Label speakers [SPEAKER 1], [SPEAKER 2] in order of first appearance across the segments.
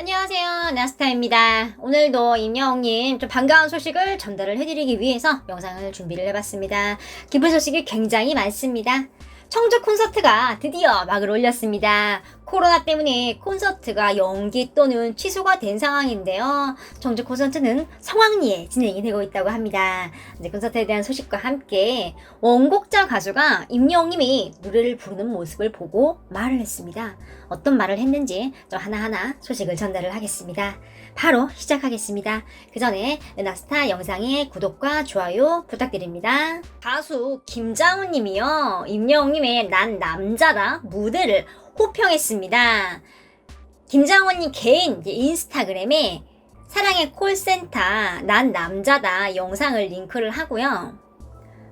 [SPEAKER 1] 안녕하세요. 나스타입니다. 오늘도 임영웅님 좀 반가운 소식을 전달을 해드리기 위해서 영상을 준비를 해봤습니다. 기쁜 소식이 굉장히 많습니다. 청주 콘서트가 드디어 막을 올렸습니다. 코로나 때문에 콘서트가 연기 또는 취소가 된 상황인데요. 청주 콘서트는 성황리에 진행이 되고 있다고 합니다. 이제 콘서트에 대한 소식과 함께 원곡자 가수가 임영웅님이 노래를 부르는 모습을 보고 말을 했습니다. 어떤 말을 했는지 좀 하나하나 소식을 전달을 하겠습니다. 바로 시작하겠습니다. 그 전에 은하스타 영상의 구독과 좋아요 부탁드립니다. 가수 김장훈 님이요. 임영웅님의 난 남자다 무대를 호평했습니다. 김장훈 님 개인 인스타그램에 사랑의 콜센터 난 남자다 영상을 링크를 하고요.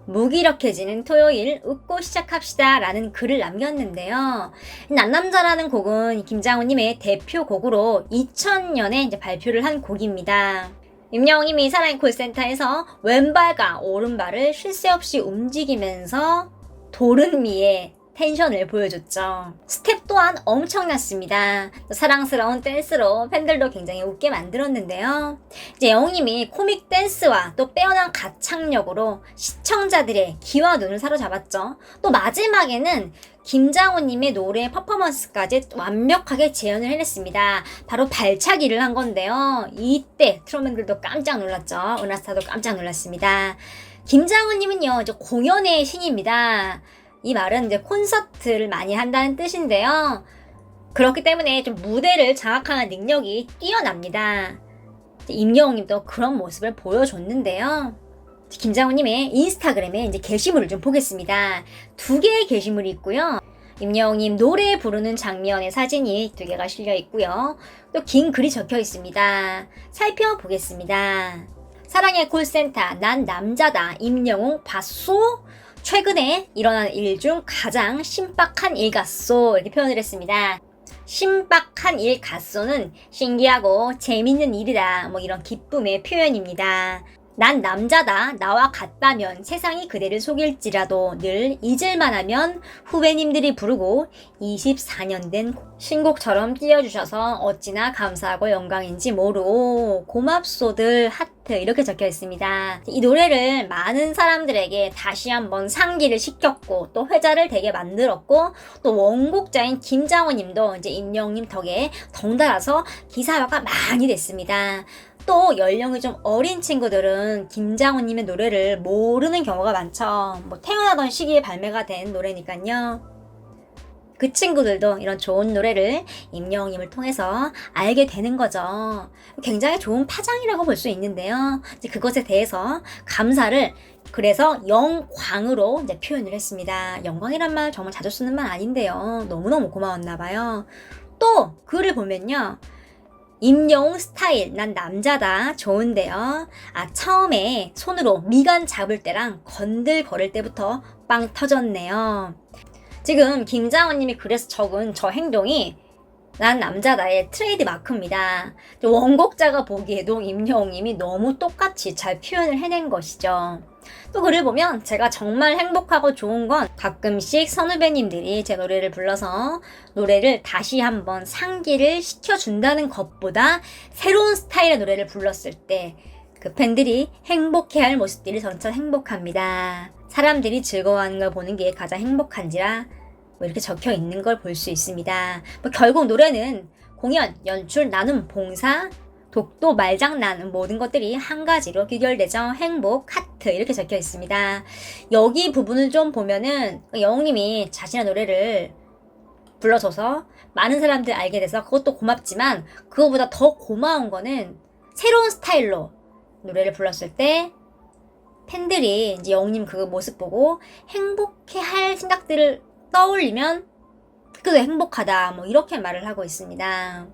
[SPEAKER 1] 무기력해지는 토요일 웃고 시작합시다 라는 글을 남겼는데요. 난남자라는 곡은 김장훈님의 대표 곡으로 2000년에 이제 발표를 한 곡입니다. 임영웅님이 사랑의 콜센터에서 왼발과 오른발을 쉴 새 없이 움직이면서 도른미에 텐션을 보여줬죠. 스텝 또한 엄청났습니다. 사랑스러운 댄스로 팬들도 굉장히 웃게 만들었는데요. 이제 영웅님이 코믹 댄스와 또 빼어난 가창력으로 시청자들의 귀와 눈을 사로잡았죠. 또 마지막에는 김장호님의 노래 퍼포먼스까지 완벽하게 재현을 해냈습니다. 바로 발차기를 한 건데요. 이때 트로맨들도 깜짝 놀랐죠. 은하스타도 깜짝 놀랐습니다. 김장호님은요, 이제 공연의 신입니다. 이 말은 이제 콘서트를 많이 한다는 뜻인데요. 그렇기 때문에 좀 무대를 장악하는 능력이 뛰어납니다. 임영웅님도 그런 모습을 보여줬는데요. 김장훈님의 인스타그램에 이제 게시물을 좀 보겠습니다. 두 개의 게시물이 있고요. 임영웅님 노래 부르는 장면의 사진이 두 개가 실려 있고요. 또 긴 글이 적혀 있습니다. 살펴보겠습니다. 사랑의 콜센터, 난 남자다. 임영웅 봤소? 최근에 일어난 일 중 가장 신박한 일 같소 이렇게 표현을 했습니다. 신박한 일 같소는 신기하고 재밌는 일이다 뭐 이런 기쁨의 표현입니다. 난 남자다. 나와 같다면 세상이 그대를 속일지라도 늘 잊을만 하면 후배님들이 부르고 24년 된 신곡처럼 띄워주셔서 어찌나 감사하고 영광인지 모르고 고맙소들 하트 이렇게 적혀 있습니다. 이 노래를 많은 사람들에게 다시 한번 상기를 시켰고 또 회자를 되게 만들었고 또 원곡자인 김장호 님도 이제 임영님 덕에 덩달아서 기사화가 많이 됐습니다. 또 연령이 좀 어린 친구들은 김장훈님의 노래를 모르는 경우가 많죠. 뭐 태어나던 시기에 발매가 된 노래니까요. 그 친구들도 이런 좋은 노래를 임영웅님을 통해서 알게 되는 거죠. 굉장히 좋은 파장이라고 볼 수 있는데요. 이제 그것에 대해서 감사를 그래서 영광으로 이제 표현을 했습니다. 영광이란 말 정말 자주 쓰는 말 아닌데요. 너무너무 고마웠나 봐요. 또 글을 보면요. 임영웅 스타일 난 남자다 좋은데요. 아 처음에 손으로 미간 잡을 때랑 건들 거릴 때부터 빵 터졌네요. 지금 김장원님이 그래서 적은 저 행동이 난 남자다의 트레이드 마크입니다. 원곡자가 보기에도 임영웅님이 너무 똑같이 잘 표현을 해낸 것이죠. 또 글을 보면 제가 정말 행복하고 좋은 건 가끔씩 선후배님들이 제 노래를 불러서 노래를 다시 한번 상기를 시켜준다는 것보다 새로운 스타일의 노래를 불렀을 때 그 팬들이 행복해할 모습들이 전차 행복합니다. 사람들이 즐거워하는 걸 보는 게 가장 행복한지라 뭐 이렇게 적혀 있는 걸 볼 수 있습니다. 뭐 결국 노래는 공연, 연출, 나눔, 봉사, 독도, 말장난 모든 것들이 한 가지로 귀결되죠. 행복, 하트 이렇게 적혀 있습니다. 여기 부분을 좀 보면은 영웅님이 자신의 노래를 불러줘서 많은 사람들 알게 돼서 그것도 고맙지만 그거보다 더 고마운 거는 새로운 스타일로 노래를 불렀을 때 팬들이 이제 영웅님 그 모습 보고 행복해 할 생각들을 떠올리면 그도 행복하다 뭐 이렇게 말을 하고 있습니다.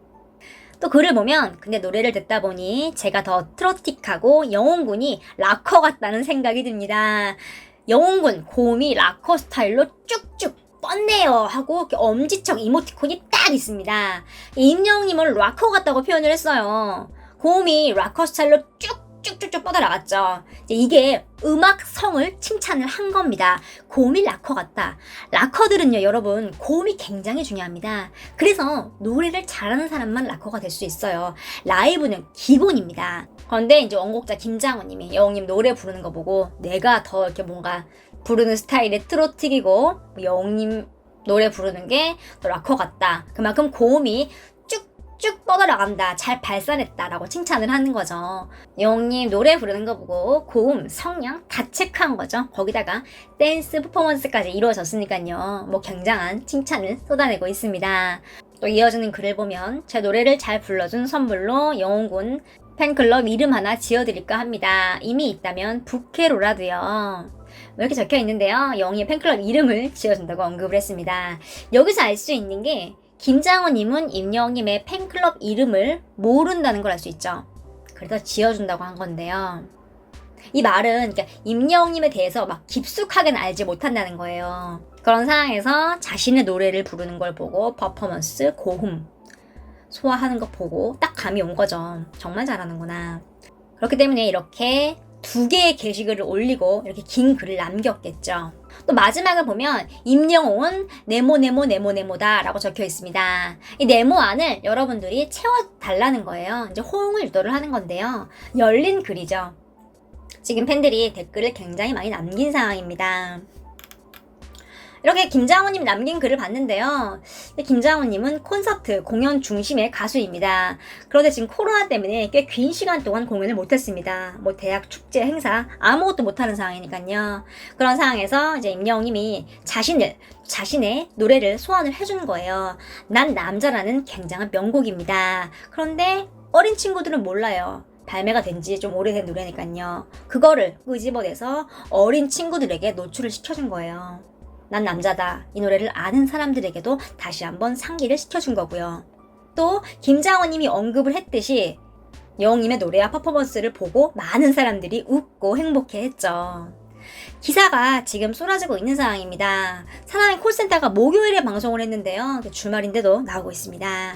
[SPEAKER 1] 또 글을 보면 근데 노래를 듣다 보니 제가 더 트로틱하고 영웅군이 락커 같다는 생각이 듭니다. 영웅군 곰이 락커 스타일로 쭉쭉 뻗네요 하고 이렇게 엄지척 이모티콘이 딱 있습니다. 임영웅님은 락커 같다고 표현을 했어요. 곰이 락커 스타일로 쭉 쭉쭉쭉 뻗어나갔죠. 이게 음악성을 칭찬을 한 겁니다. 고음이 락커 같다. 락커들은요, 여러분, 고음이 굉장히 중요합니다. 그래서 노래를 잘하는 사람만 락커가 될 수 있어요. 라이브는 기본입니다. 그런데 이제 원곡자 김장호님이 여웅님 노래 부르는 거 보고 내가 더 이렇게 뭔가 부르는 스타일이 트로트이고 여웅님 노래 부르는 게더 락커 같다. 그만큼 고음이 쭉쭉 뻗어나간다. 잘 발산했다 라고 칭찬을 하는 거죠. 영님 노래 부르는 거 보고 고음, 성량 다 체크한 거죠. 거기다가 댄스 퍼포먼스까지 이루어졌으니까요. 뭐 굉장한 칭찬을 쏟아내고 있습니다. 또 이어지는 글을 보면 제 노래를 잘 불러준 선물로 영웅군 팬클럽 이름 하나 지어드릴까 합니다. 이미 있다면 부케로라도요. 이렇게 적혀 있는데요. 영희의 팬클럽 이름을 지어준다고 언급을 했습니다. 여기서 알 수 있는 게 김장호님은 임영님의 팬클럽 이름을 모른다는 걸 알 수 있죠. 그래서 지어준다고 한 건데요. 이 말은 그러니까 임영님에 대해서 막 깊숙하게는 알지 못한다는 거예요. 그런 상황에서 자신의 노래를 부르는 걸 보고 퍼포먼스, 고음, 소화하는 거 보고 딱 감이 온 거죠. 정말 잘하는구나. 그렇기 때문에 이렇게 두 개의 게시글을 올리고 이렇게 긴 글을 남겼겠죠. 또 마지막을 보면 임영웅은 네모 네모 네모 네모다라고 적혀 있습니다. 이 네모 안을 여러분들이 채워 달라는 거예요. 이제 호응을 유도를 하는 건데요. 열린 글이죠. 지금 팬들이 댓글을 굉장히 많이 남긴 상황입니다. 이렇게 김장호님 남긴 글을 봤는데요. 김장호님은 콘서트, 공연 중심의 가수입니다. 그런데 지금 코로나 때문에 꽤 긴 시간 동안 공연을 못했습니다. 뭐 대학 축제 행사 아무것도 못하는 상황이니까요. 그런 상황에서 이제 임영웅님이 자신을 자신의 노래를 소환을 해준 거예요. 난 남자라는 굉장한 명곡입니다. 그런데 어린 친구들은 몰라요. 발매가 된 지 좀 오래된 노래니까요. 그거를 끄집어내서 어린 친구들에게 노출을 시켜준 거예요. 난 남자다. 이 노래를 아는 사람들에게도 다시 한번 상기를 시켜준 거고요. 또 김장호님이 언급을 했듯이 영웅님의 노래와 퍼포먼스를 보고 많은 사람들이 웃고 행복해했죠. 기사가 지금 쏟아지고 있는 상황입니다. 사랑의 콜센터가 목요일에 방송을 했는데요. 주말인데도 나오고 있습니다.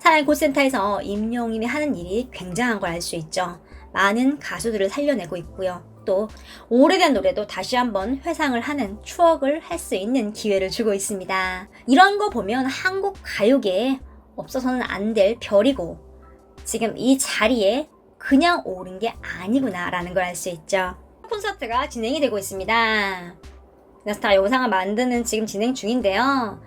[SPEAKER 1] 사랑의 콜센터에서 임영웅님이 하는 일이 굉장한 걸 알 수 있죠. 많은 가수들을 살려내고 있고요. 또 오래된 노래도 다시 한번 회상을 하는 추억을 할 수 있는 기회를 주고 있습니다. 이런 거 보면 한국 가요계에 없어서는 안 될 별이고 지금 이 자리에 그냥 오른 게 아니구나라는 걸 알 수 있죠. 콘서트가 진행이 되고 있습니다. 나스타 영상을 만드는 지금 진행 중인데요.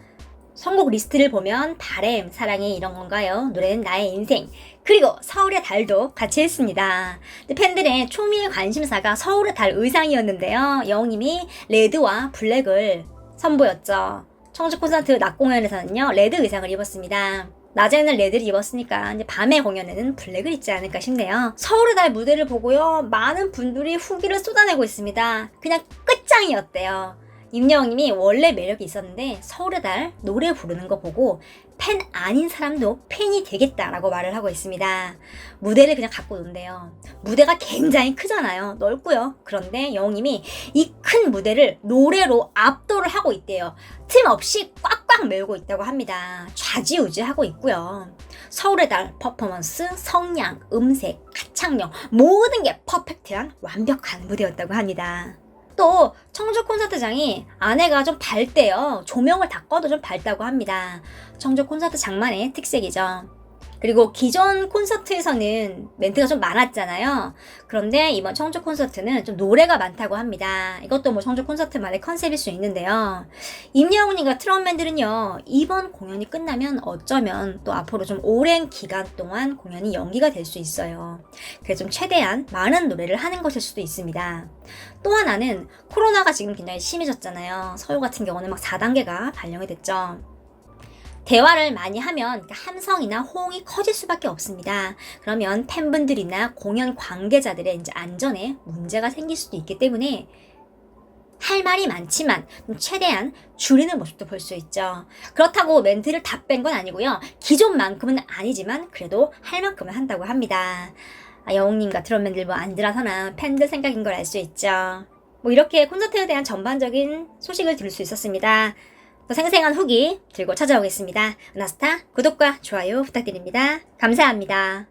[SPEAKER 1] 선곡 리스트를 보면 바램, 사랑이 이런 건가요? 노래는 나의 인생. 그리고 서울의 달도 같이 했습니다. 팬들의 초미의 관심사가 서울의 달 의상이었는데요. 영웅님이 레드와 블랙을 선보였죠. 청주 콘서트 낮 공연에서는요, 레드 의상을 입었습니다. 낮에는 레드를 입었으니까 이제 밤에 공연에는 블랙을 입지 않을까 싶네요. 서울의 달 무대를 보고요, 많은 분들이 후기를 쏟아내고 있습니다. 그냥 끝장이었대요. 임영웅님이 원래 매력이 있었는데 서울의 달 노래 부르는 거 보고 팬 아닌 사람도 팬이 되겠다라고 말을 하고 있습니다. 무대를 그냥 갖고 논대요. 무대가 굉장히 크잖아요. 넓고요. 그런데 영웅님이 이 큰 무대를 노래로 압도를 하고 있대요. 틈 없이 꽉꽉 메우고 있다고 합니다. 좌지우지하고 있고요. 서울의 달 퍼포먼스, 성량, 음색, 가창력 모든 게 퍼펙트한 완벽한 무대였다고 합니다. 또 청주 콘서트장이 안에가 좀 밝대요. 조명을 다 꺼도 좀 밝다고 합니다. 청주 콘서트 장만의 특색이죠. 그리고 기존 콘서트에서는 멘트가 좀 많았잖아요. 그런데 이번 청주 콘서트는 좀 노래가 많다고 합니다. 이것도 뭐 청주 콘서트만의 컨셉일 수 있는데요. 임영웅님과 트롯맨들은요, 이번 공연이 끝나면 어쩌면 또 앞으로 좀 오랜 기간 동안 공연이 연기가 될 수 있어요. 그래서 좀 최대한 많은 노래를 하는 것일 수도 있습니다. 또 하나는 코로나가 지금 굉장히 심해졌잖아요. 서울 같은 경우는 막 4단계가 발령이 됐죠. 대화를 많이 하면 함성이나 호응이 커질 수밖에 없습니다. 그러면 팬분들이나 공연 관계자들의 이제 안전에 문제가 생길 수도 있기 때문에 할 말이 많지만 최대한 줄이는 모습도 볼 수 있죠. 그렇다고 멘트를 다 뺀 건 아니고요. 기존만큼은 아니지만 그래도 할 만큼은 한다고 합니다. 아, 영웅님과 트롯맨들 뭐 안드라서나 팬들 생각인 걸 알 수 있죠. 뭐 이렇게 콘서트에 대한 전반적인 소식을 들을 수 있었습니다. 더 생생한 후기 들고 찾아오겠습니다. 나스타 구독과 좋아요 부탁드립니다. 감사합니다.